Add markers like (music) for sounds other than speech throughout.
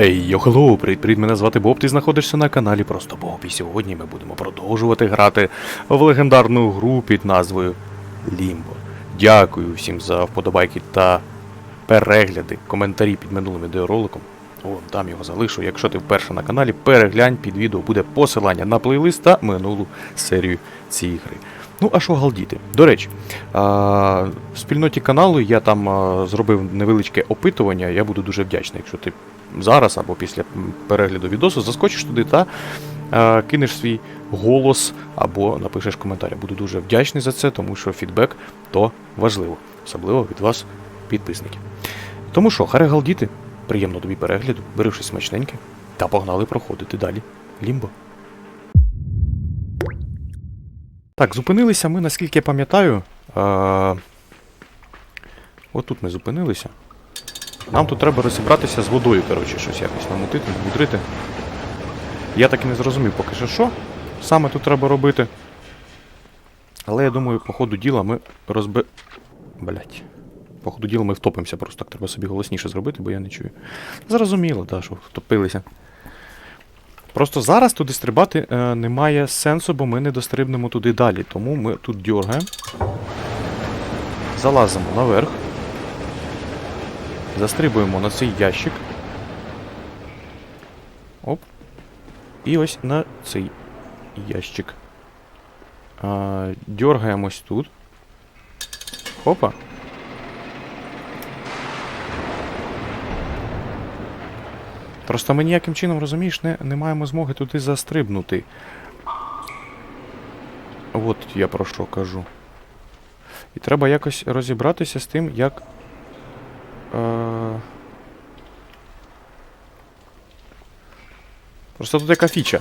Ей, йо, хеллоу, привіт, привіт, мене звати Боб, ти знаходишся на каналі Просто Боб, і сьогодні ми будемо продовжувати грати в легендарну гру під назвою Лімбо. Дякую всім за вподобайки та перегляди, коментарі під минулим відеороликом. О, там його залишу. Якщо ти вперше на каналі, переглянь під відео буде посилання на плейлист та минулу серію цієї гри. Ну, а що галдіти? До речі, а, в спільноті каналу я там а, зробив невеличке опитування. Я буду дуже вдячний, якщо ти зараз або після перегляду відосу заскочиш туди та а, кинеш свій голос або напишеш коментар. Буду дуже вдячний за це, тому що фідбек то важливо, особливо від вас, підписників. Тому що, харе галдіти, приємно тобі перегляду, бери щось смачненьке та погнали проходити далі. Лімбо. Так, зупинилися ми, наскільки я пам'ятаю. А... Отут ми зупинилися. Нам тут треба розібратися з водою, коротше, щось якось намутити, намудрити. Я так і не зрозумів поки що, що саме тут треба робити. Але я думаю, по ходу діла ми розби. Блять. По ходу діла ми втопимося, просто так треба собі голосніше зробити, бо я не чую. Зрозуміло, так, що втопилися. Просто зараз туди стрибати е, немає сенсу, бо ми не дострибнемо туди далі. Тому ми тут дергаємо. Залазимо наверх. Застрибуємо на цей ящик. Оп. І ось на цей ящик. А, дергаємось тут. Хопа. Просто ми ніяким чином, розумієш, не, не маємо змоги туди застрибнути. От я про що кажу. І треба якось розібратися з тим, як. Просто тут яка фіча.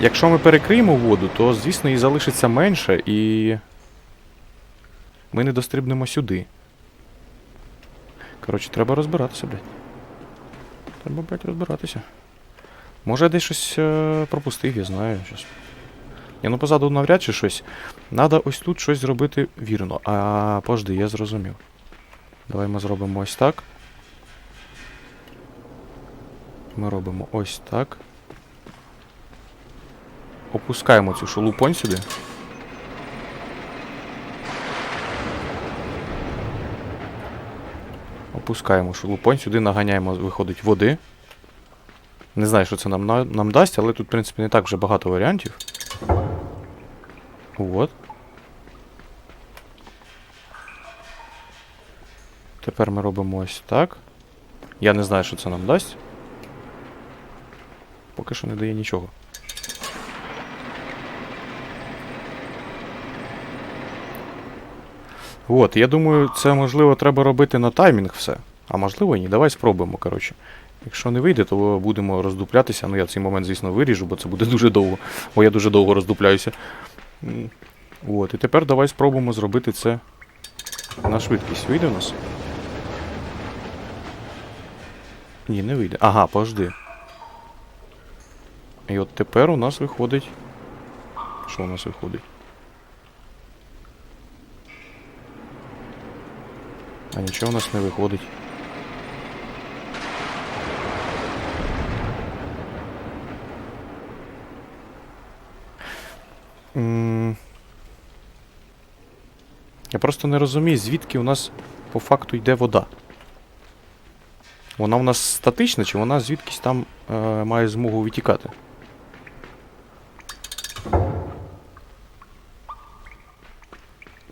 Якщо ми перекриємо воду, то, звісно, її залишиться менше і. Ми не дострибнемо сюди. Коротше, треба розбиратися, блядь. Треба, блядь, розбиратися. Може, я десь щось е, пропустив, я знаю. Щось. Я ну позаду навряд чи щось. Надо ось тут щось зробити вірно. А пожди, я зрозумів. Давай ми зробимо ось так. Ми робимо ось так. Опускаємо цю шелупонь сюди. Опускаємо шелупонь, сюди наганяємо, виходить, води. Не знаю, що це нам, нам дасть, але тут, в принципі, не так вже багато варіантів. От. Тепер ми робимо ось так. Я не знаю, що це нам дасть. Поки що не дає нічого. От, я думаю, це можливо треба робити на таймінг все. А можливо ні. Давай спробуємо, коротше. Якщо не вийде, то будемо роздуплятися. Ну я цей момент, звісно, виріжу, бо це буде (laughs) дуже довго. Бо я дуже довго роздупляюся. От, і тепер давай спробуємо зробити це на швидкість. Вийде у нас? Ні, не вийде. Ага, пожди. І от тепер у нас виходить. Що у нас виходить? А нічого у нас не виходить. Я просто не розумію, звідки у нас по факту йде вода. Вона у нас статична, чи вона звідкись там е, має змогу витікати?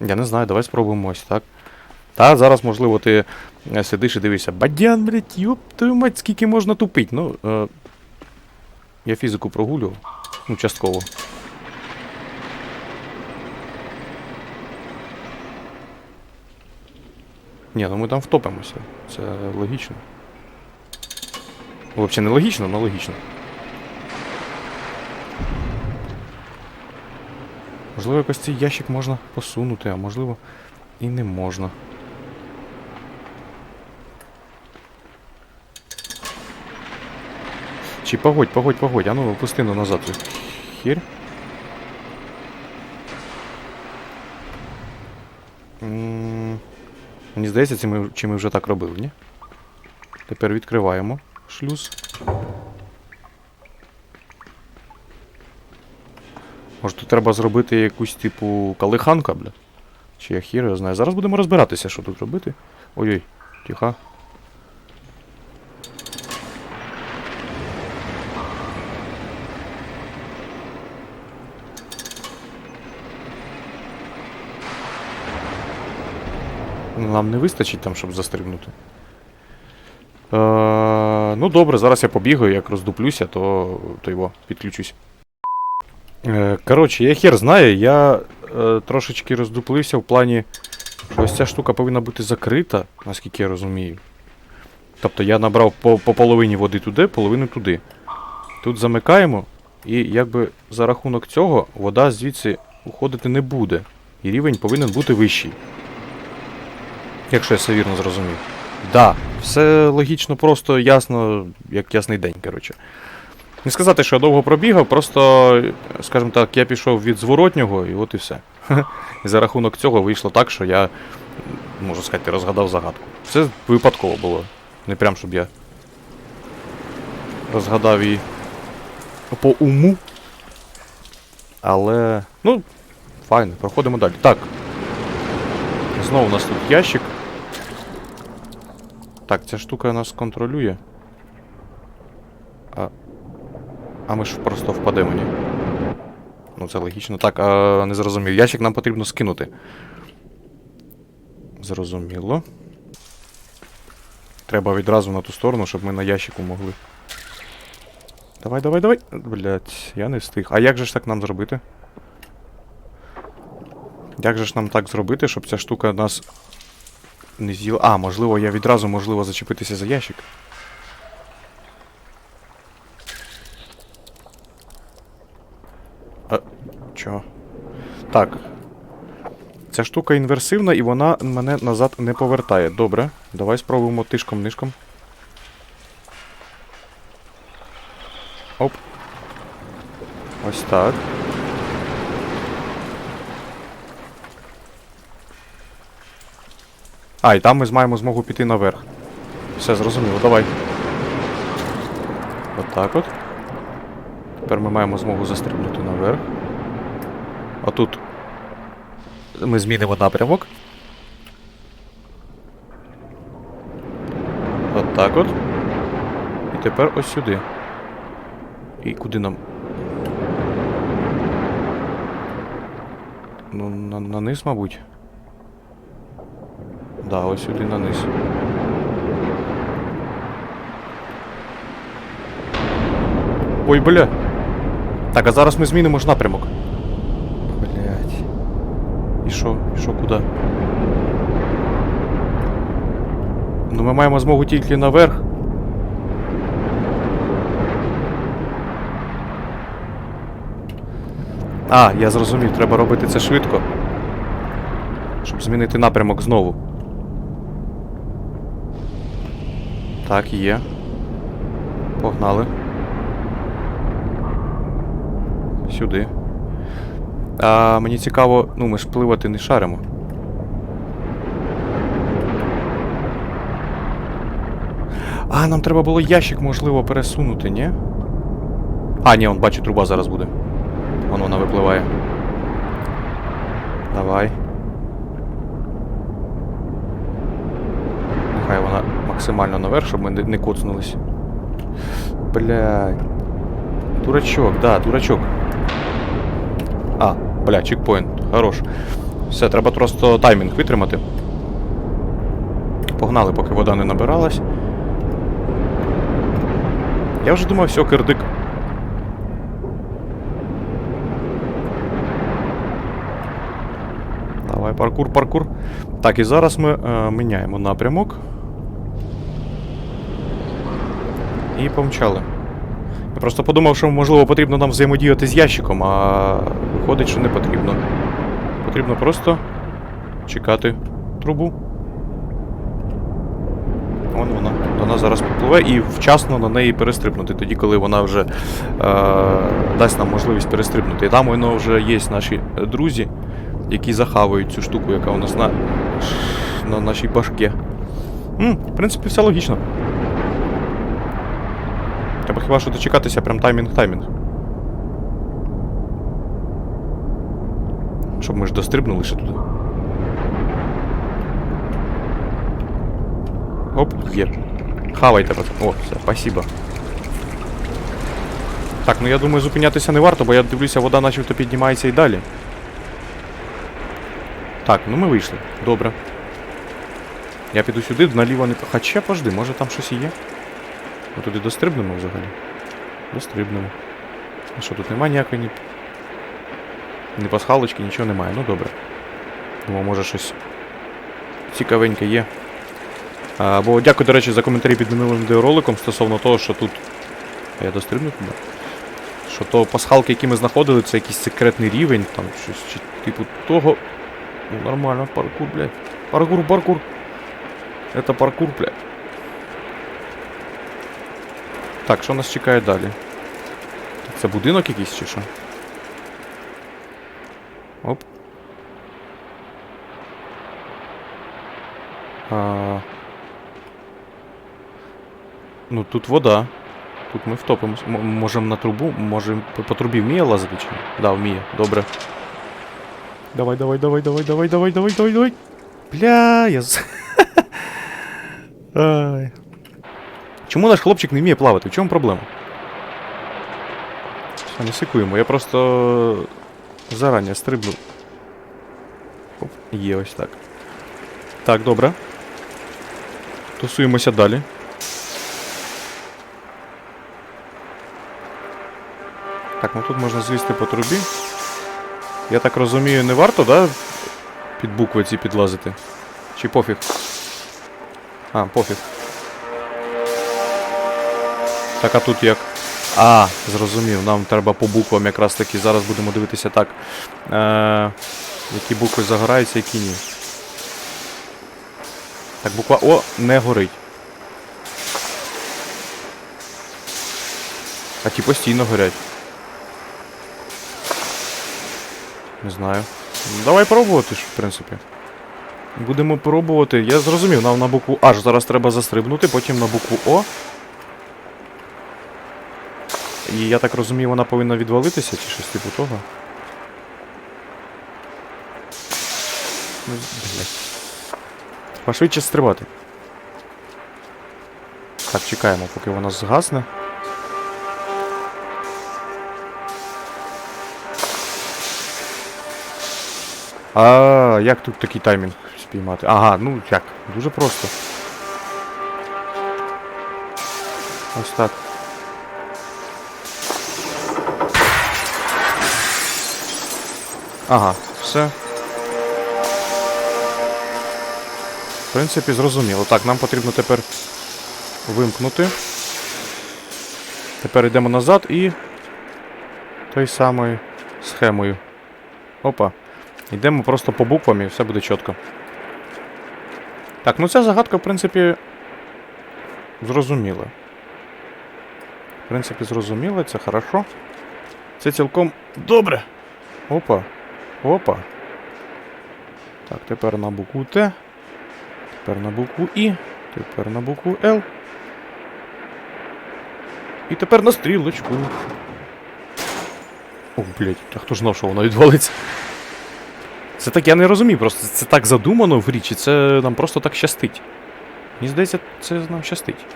Я не знаю, давай спробуємо ось так. Та зараз, можливо, ти е, сидиш і дивишся, бадян, блядь, ёб твою мать, скільки можна тупить. Ну, е, я фізику прогулював. Ну, частково. Ні, ну ми там втопимося. Це логічно. Взагалі не логічно, але логічно. Можливо, якось цей ящик можна посунути, а можливо і не можна. Чи погодь, погодь, погодь, а ну опусти ну назад хір. Мені здається, чи ми вже так робили, ні? Тепер відкриваємо. Шлюз. Може тут треба зробити якусь типу калиханка, бля? Чи я хір його знаю. Зараз будемо розбиратися, що тут робити. Ой-ой. Ну, Нам не вистачить там, щоб застрибнути. Е, ну добре, зараз я побігаю, як роздуплюся, то, то його підключусь. Е, коротше, я хер знаю, я е, трошечки роздуплився в плані, що ось ця штука повинна бути закрита, наскільки я розумію. Тобто я набрав по, по половині води туди, половину туди. Тут замикаємо, і якби за рахунок цього вода звідси уходити не буде. І рівень повинен бути вищий. Якщо я все вірно зрозумів. Да, все логічно, просто ясно, як ясний день, коротше. Не сказати, що я довго пробігав, просто, скажімо так, я пішов від зворотнього, і от і все. (laughs) І за рахунок цього вийшло так, що я, можу сказати, розгадав загадку. Все випадково було. Не прям, щоб я розгадав її по уму. Але. Ну, файно, проходимо далі. Так. Знову у нас тут ящик. Так, ця штука нас контролює. А. А ми ж просто впадемо, ні? Ну це логічно. Так, а, не зрозумів. Ящик нам потрібно скинути. Зрозуміло. Треба відразу на ту сторону, щоб ми на ящику могли. Давай, давай, давай. Блять, я не встиг. А як же ж так нам зробити? Як же ж нам так зробити, щоб ця штука нас не з'їла. А, можливо, я відразу можливо зачепитися за ящик. А, чо? Так. Ця штука інверсивна і вона мене назад не повертає. Добре. Давай спробуємо тишком-нишком. Оп. Ось так. А, і там ми маємо змогу піти наверх. Все, зрозуміло, давай. От так от. Тепер ми маємо змогу застрибнути наверх. Отут. Ми змінимо напрямок. От так от. І тепер ось сюди. І куди нам? Ну, на, на низ, мабуть. Да, ось сюди на низ. Ой, бля. Так, а зараз ми змінимо ж напрямок. Блять. І що? І що, куди? Ну ми маємо змогу тільки наверх. А, я зрозумів, треба робити це швидко. Щоб змінити напрямок знову. Так, є. Погнали. Сюди. А, мені цікаво, ну ми ж пливати не шаримо. А, нам треба було ящик, можливо, пересунути, ні? А, ні, он бачу, труба зараз буде. Вон вона випливає. Давай. Нехай вона максимально наверх, щоб ми не, коцнулись. Блядь. Дурачок, да, дурачок. А, бля, чекпоінт. Хорош. Все, треба просто таймінг витримати. Погнали, поки вода не набиралась. Я вже думав, все, кирдик. Давай, паркур, паркур. Так, і зараз ми е, міняємо напрямок. І помчали. Я просто подумав, що можливо потрібно нам взаємодіяти з ящиком, а виходить, що не потрібно. Потрібно просто чекати трубу. Вон вона. Вона зараз підпливе і вчасно на неї перестрибнути, тоді, коли вона вже е, дасть нам можливість перестрибнути. І там воно вже є наші друзі, які захавають цю штуку, яка у нас на, на нашій башке. М, в принципі, все логічно. Треба хіба що дочекатися, прям таймінг-таймінг. Щоб ми ж дострибнули ще туди. Оп, є. Хавайте, пацан. О, все, спасибо. Так, ну я думаю, зупинятися не варто, бо я дивлюся, вода начебто піднімається і далі. Так, ну ми вийшли. Добре. Я піду сюди, наліво не. Хоча пожди, може там щось і є? Ми туди дострибнемо взагалі. Дострибнемо. А що тут немає ніякої ні. Ні пасхалочки, нічого немає. Ну добре. Думаю, може щось цікавеньке є. А, бо дякую, до речі, за коментарі під минулим відеороликом стосовно того, що тут. А Я дострибну туди? Що то пасхалки, які ми знаходили, це якийсь секретний рівень, там щось чи типу того. Ну нормально, паркур, блядь. Паркур, паркур. Это паркур, блядь. Так, що нас чекає далі? Це будинок якийсь чи що? Оп. А... Ну тут вода. Тут ми втопимось. Можемо на трубу, можемо по, трубі вміє лазити чи? Да, вміє. Добре. Давай, давай, давай, давай, давай, давай, давай, давай, давай. Бля, я. (laughs) Ай. Чому наш хлопчик не вміє плавати? В чому проблема? Все, не сикуємо, я просто зарані стрибну. Оп, є ось так. Так, добре. Тусуємося далі. Так, ну тут можна злізти по трубі. Я так розумію, не варто, да? Під букви ці підлазити? Чи пофіг? А, пофіг. Так, а тут як? А, зрозумів, нам треба по буквам якраз таки. Зараз будемо дивитися так. Е, які букви загораються, які ні. Так, буква О не горить. А ті постійно горять. Не знаю. Давай пробувати ж, в принципі. Будемо пробувати. Я зрозумів, нам на букву H зараз треба застрибнути, потім на букву О. І я так розумію, вона повинна відвалитися чи щось типу того. Ну. Пошвидше стрибати. Так, чекаємо, поки вона згасне. А, як тут такий таймінг спіймати? Ага, ну як? Дуже просто. Ось так. Ага, все. В принципі, зрозуміло. Так, нам потрібно тепер вимкнути. Тепер йдемо назад і. Той самою схемою. Опа. Йдемо просто по буквам і все буде чітко. Так, ну ця загадка, в принципі, зрозуміла. В принципі, зрозуміла, це хорошо. Це цілком добре. Опа. Опа. Так, тепер на букву Т. Тепер на букву І. Тепер на букву Л. І тепер на стрілочку. О, блядь, а хто ж знав, що воно відвалиться? Це так я не розумію, просто це так задумано в грі, чи це нам просто так щастить. Мені здається, це нам щастить.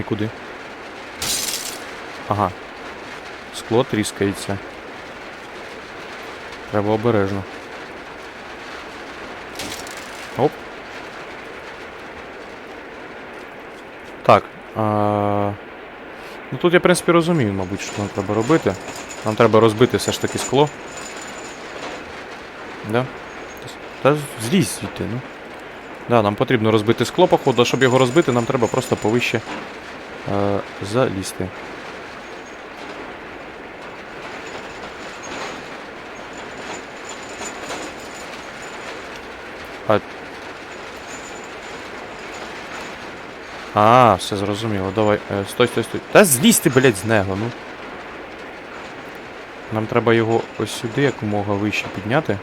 І куди? Ага. Скло тріскається. Треба обережно. Оп. Так. А... Ну тут я, в принципі, розумію, мабуть, що нам треба робити. Нам треба розбити все ж таки скло. Да? Та злізь звідти, ну. Да, нам потрібно розбити скло, походу, а щоб його розбити, нам треба просто повище е, залізти. А... А, все зрозуміло, давай. Е, стой, стой, стой. Та злізь ти, блядь, з нього, ну. Нам треба його ось сюди якомога вище підняти.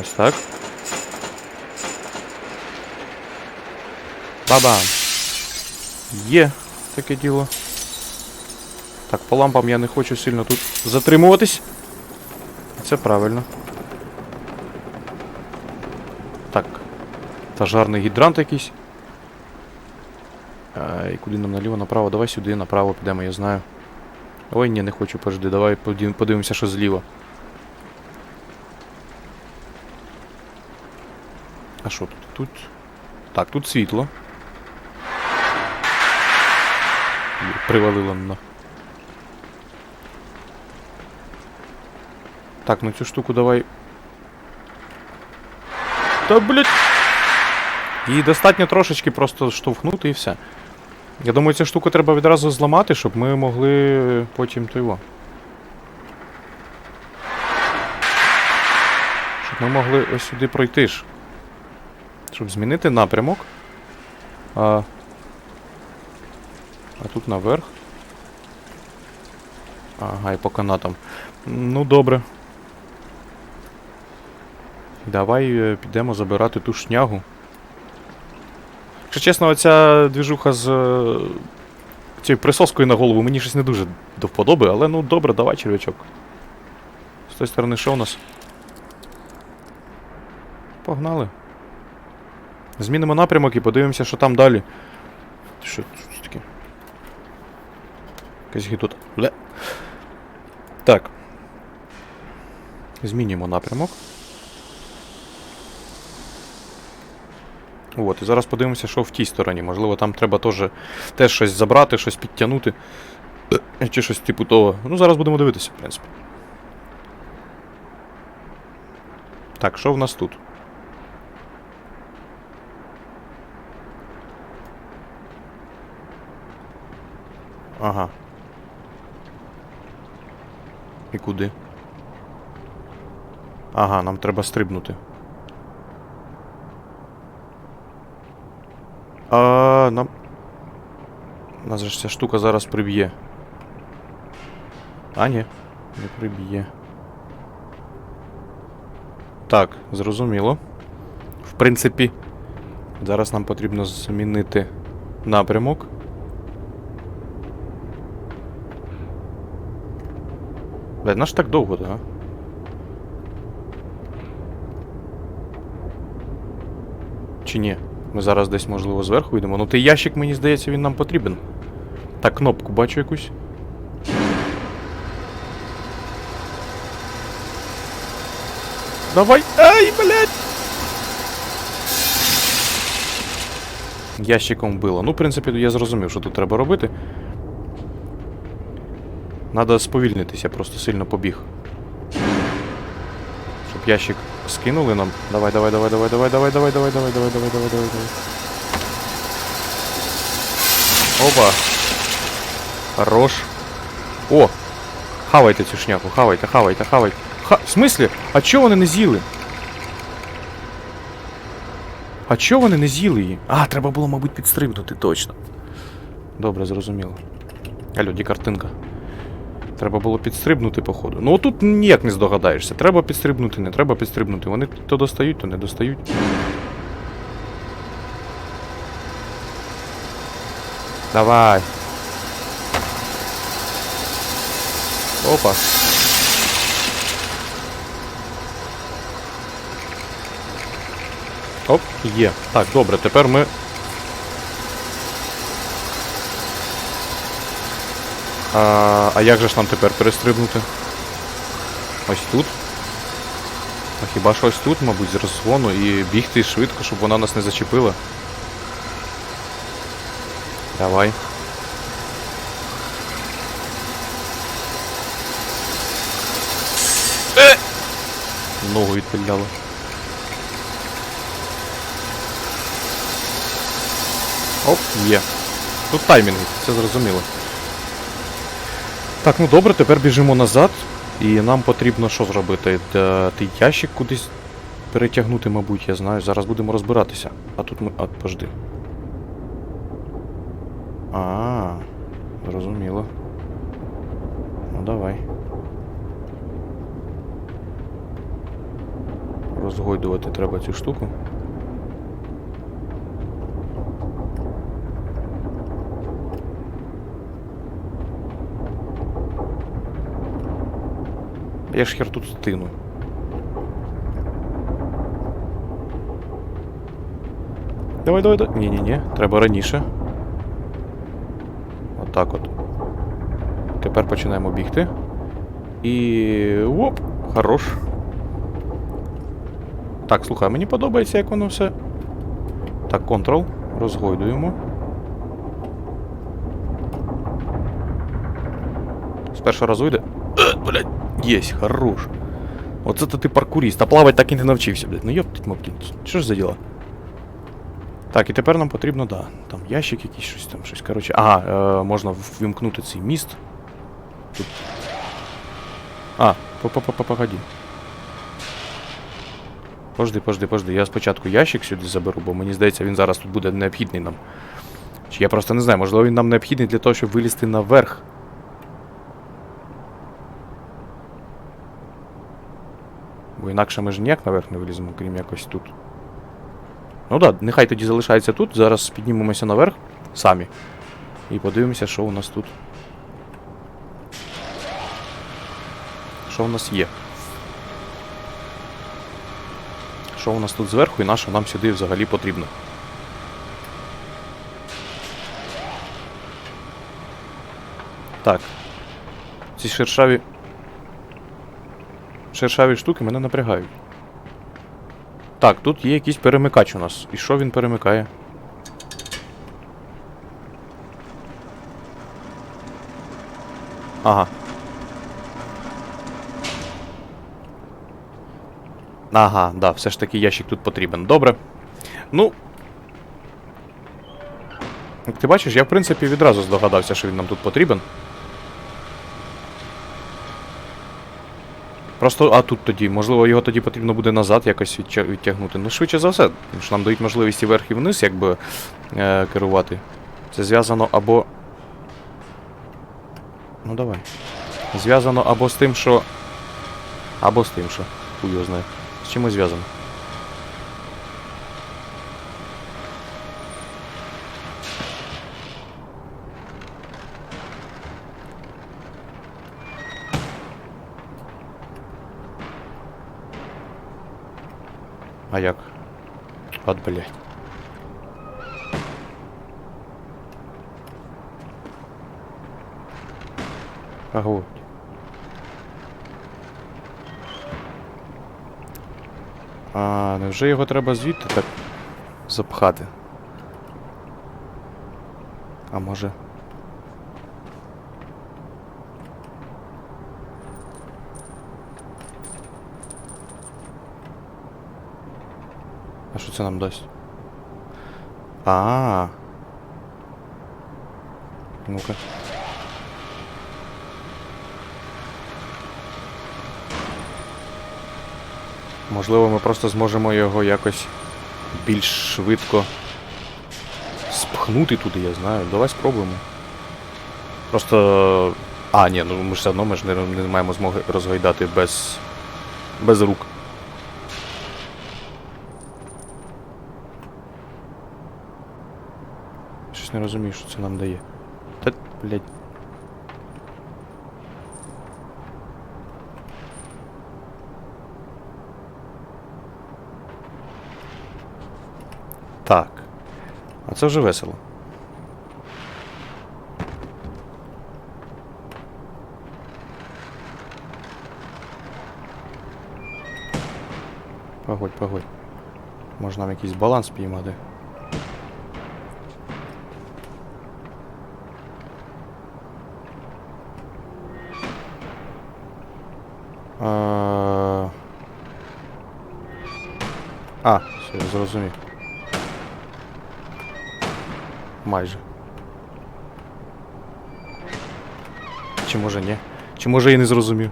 Ось так. Бабам. Є таке діло. Так, по лампам я не хочу сильно тут затримуватись. Це правильно. Так. Тажарний гідрант якийсь. А, і куди нам наліво, направо? Давай сюди, направо підемо, я знаю. Ой, ні, не хочу, пожди, давай подивимося, що зліва. А що тут? Тут. Так, тут світло. Привалило на. Так, ну цю штуку давай. Та блять. Її достатньо трошечки просто штовхнути і все. Я думаю, цю штуку треба відразу зламати, щоб ми могли потім його. Щоб ми могли ось сюди пройти ж. Щоб змінити напрямок. А, а тут наверх. Ага, і по канатам. Ну, добре. Давай е, підемо забирати ту шнягу. Якщо чесно, оця двіжуха з е, цією присоскою на голову мені щось не дуже до вподоби, але ну добре, давай, черв'ячок. З тої сторони, що у нас? Погнали. Змінимо напрямок і подивимося, що там далі. Що це таке? Якась гідота. Так. Змінюємо напрямок. От, і зараз подивимося, що в тій стороні. Можливо, там треба теж, теж щось забрати, щось підтягнути. (coughs) Чи щось типу того. Ну, зараз будемо дивитися, в принципі. Так, що в нас тут? Ага. І куди? Ага, нам треба стрибнути. А, нам. Нас же ця штука зараз приб'є. А, ні, не приб'є. Так, зрозуміло. В принципі, зараз нам потрібно змінити напрямок. Блядь, наш так довго, да? Чи ні? Ми зараз десь, можливо, зверху йдемо. Ну той ящик, мені здається, він нам потрібен. Так, кнопку бачу якусь. Давай! Ай, блядь! Ящиком вбило. Ну, в принципі, я зрозумів, що тут треба робити. Надо сповільнитися, просто сильно побіг. Щоб ящик скинули нам. Давай, давай, давай, давай, давай, давай, давай, давай, давай, давай, давай, давай, давай, давай. Опа. Хорош. О! Хавайте цю шняху, хавайте, хавайте, хавайте. Ха... В смислі? А чого вони не з'їли? А чого вони не з'їли її? А, треба було, мабуть, підстрибнути, точно. Добре, зрозуміло. Алло, ді картинка. Треба було підстрибнути, походу. Ну тут ніяк не здогадаєшся. Треба підстрибнути, не треба підстрибнути. Вони то достають, то не достають. Давай. Опа. Оп, є. Так, добре, тепер ми. А, а як же ж нам тепер перестрибнути? Ось тут. А хіба що ось тут, мабуть, з розгону і бігти швидко, щоб вона нас не зачепила. Давай. Е! Ногу відпиляла. Оп, є. Тут таймінг, це зрозуміло. Так, ну добре, тепер біжимо назад. І нам потрібно що зробити? Ти ящик кудись перетягнути, мабуть, я знаю. Зараз будемо розбиратися. А тут ми. А, пожди. А, зрозуміло. Ну давай. Розгойдувати треба цю штуку. Я ж хер тут стину. Давай, давай, давай. Ні-ні-ні, треба раніше. Отак от. Тепер починаємо бігти. І. Оп! Хорош. Так, слухай, мені подобається, як воно все. Так, контрол. Розгойдуємо. З першого разу йде. Єсть, хорош. Оце то ти паркуріст, а плавати так і не навчився, блядь. Ну йоптить мопкін. Що ж за діла? Так, і тепер нам потрібно, да. Там ящик якийсь, щось там, щось. Коротше. Ага, е, можна ввімкнути цей міст. Тут. А, по-по-по-погоді. Пожди, пожди, пожди. Я спочатку ящик сюди заберу, бо мені здається, він зараз тут буде необхідний нам. Чи я просто не знаю, можливо, він нам необхідний для того, щоб вилізти наверх. Бо інакше ми ж ніяк наверх не виліземо, крім якось тут. Ну так, да, нехай тоді залишається тут. Зараз піднімемося наверх самі. І подивимося, що у нас тут. Що у нас є. Що у нас тут зверху і на що нам сюди взагалі потрібно. Так. Ці шершаві. Шершаві штуки мене напрягають. Так, тут є якийсь перемикач у нас. І що він перемикає? Ага. Ага, да, все ж таки ящик тут потрібен. Добре. Ну. Як ти бачиш, я в принципі відразу здогадався, що він нам тут потрібен. Просто, а тут тоді, можливо, його тоді потрібно буде назад якось відтягнути. Ну, швидше за все, тому що нам дають можливість і вверх і вниз, якби е, керувати. Це зв'язано або. Ну давай. Зв'язано або з тим, що. Або з тим, що. Хуй його знає. З чим зв'язано? А як? От, блядь. Ага. А, невже його треба звідти так запхати? А може. Це нам дасть? А. Ну-ка. Можливо, ми просто зможемо його якось більш швидко спхнути туди, я знаю. Давай спробуємо. Просто. А, ні, ну ми ж все одно ми ж не, не маємо змоги розгойдати без. без рук. Щось не розумію, що це нам дає. Та, блядь. Так. А це вже весело. Погодь, погодь. Може нам якийсь баланс піймати. Зрозумів. Майже. Чи може ні? Чи може і не зрозумів?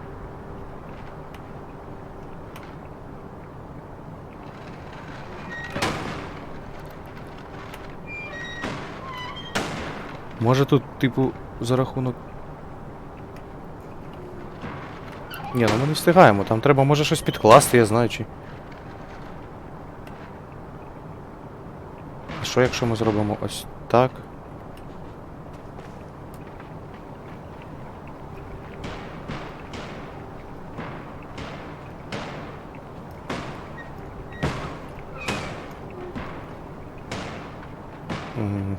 Може тут, типу, за рахунок. Ні, ну ми не встигаємо, там треба може щось підкласти, я знаю чи. що якщо ми зробимо ось так?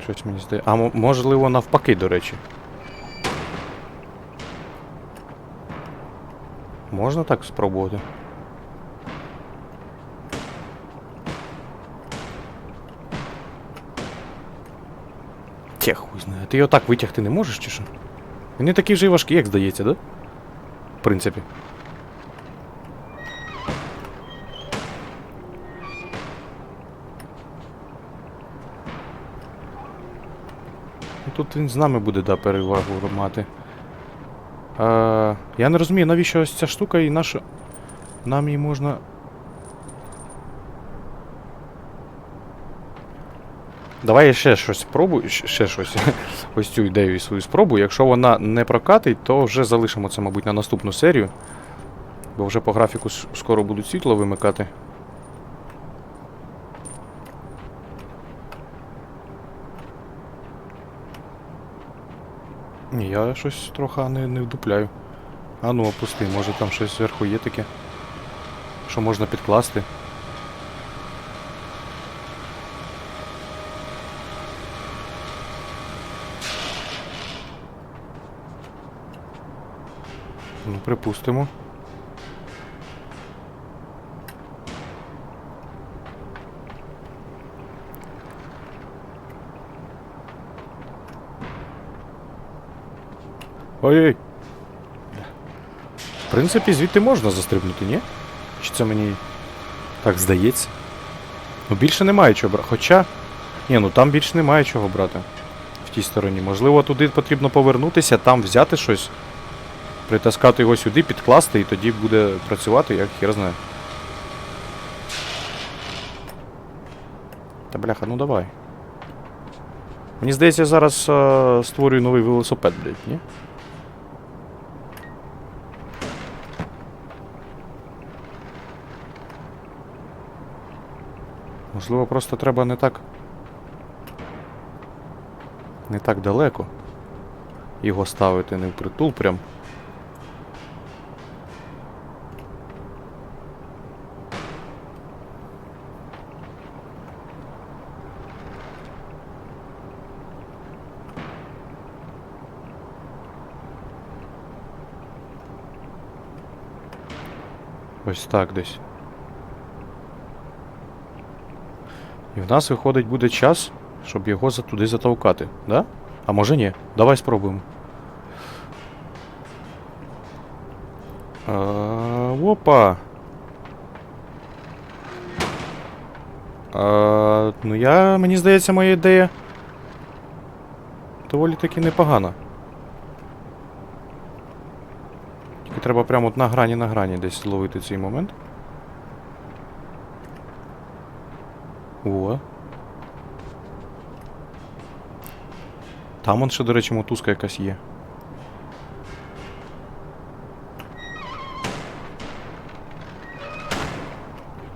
Щось мені здається. А можливо навпаки, до речі. Можна так спробувати? Тя хуй знає. Ти його так витягти не можеш чи що? Він не такий вже й важкий, як здається, да? В принципі. Ну, Тут він з нами буде, да, перевагу мати. А, я не розумію, навіщо ось ця штука і наша. Нам її можна. Давай я ще щось спробую, ще щось. (laughs) Ось цю ідею свою спробую. Якщо вона не прокатить, то вже залишимо це, мабуть, на наступну серію. Бо вже по графіку скоро будуть світло вимикати. Ні, я щось трохи не, не вдупляю. А ну опусти, може там щось зверху є таке. Що можна підкласти. Припустимо. Ой-ой. В принципі, звідти можна застрибнути, ні? Чи це мені так здається? Ну більше немає чого брати. Хоча. Ні, ну там більше немає чого брати. В тій стороні. Можливо, туди потрібно повернутися, там взяти щось, притаскати його сюди, підкласти, і тоді буде працювати, як хер знає. Та бляха, ну давай. Мені здається, я зараз е, створюю новий велосипед, блядь, ні? Можливо, просто треба не так. Не так далеко. Його ставити не впритул прям. Ось так десь. І в нас виходить буде час, щоб його туди затовкати, да? А може ні? Давай спробуємо. А, опа. А, ну я. Мені здається, моя ідея. Доволі таки непогана. Тільки треба прямо от на грані на грані десь ловити цей момент. О. Там он ще, до речі, мотузка якась є.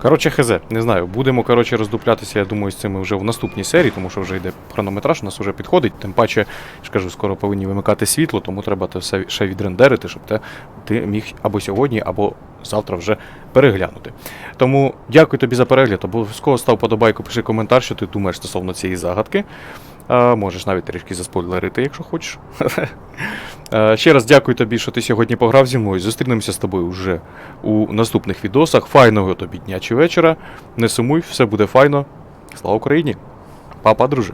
Коротше, хз, не знаю. Будемо, коротше, роздуплятися, я думаю, з цими вже в наступній серії, тому що вже йде хронометраж, у нас вже підходить. Тим паче, я ж кажу, скоро повинні вимикати світло, тому треба це все ще відрендерити, щоб те, ти міг або сьогодні, або завтра вже переглянути. Тому дякую тобі за перегляд. Обов'язково став подобайку, пиши коментар, що ти думаєш стосовно цієї загадки. А, можеш навіть трішки заспойлерити, якщо хочеш. (laughs) Е, Ще раз дякую тобі, що ти сьогодні пограв зі мною. Зустрінемося з тобою вже у наступних відосах. Файного тобі дня чи вечора. Не сумуй, все буде файно. Слава Україні! Папа, друже!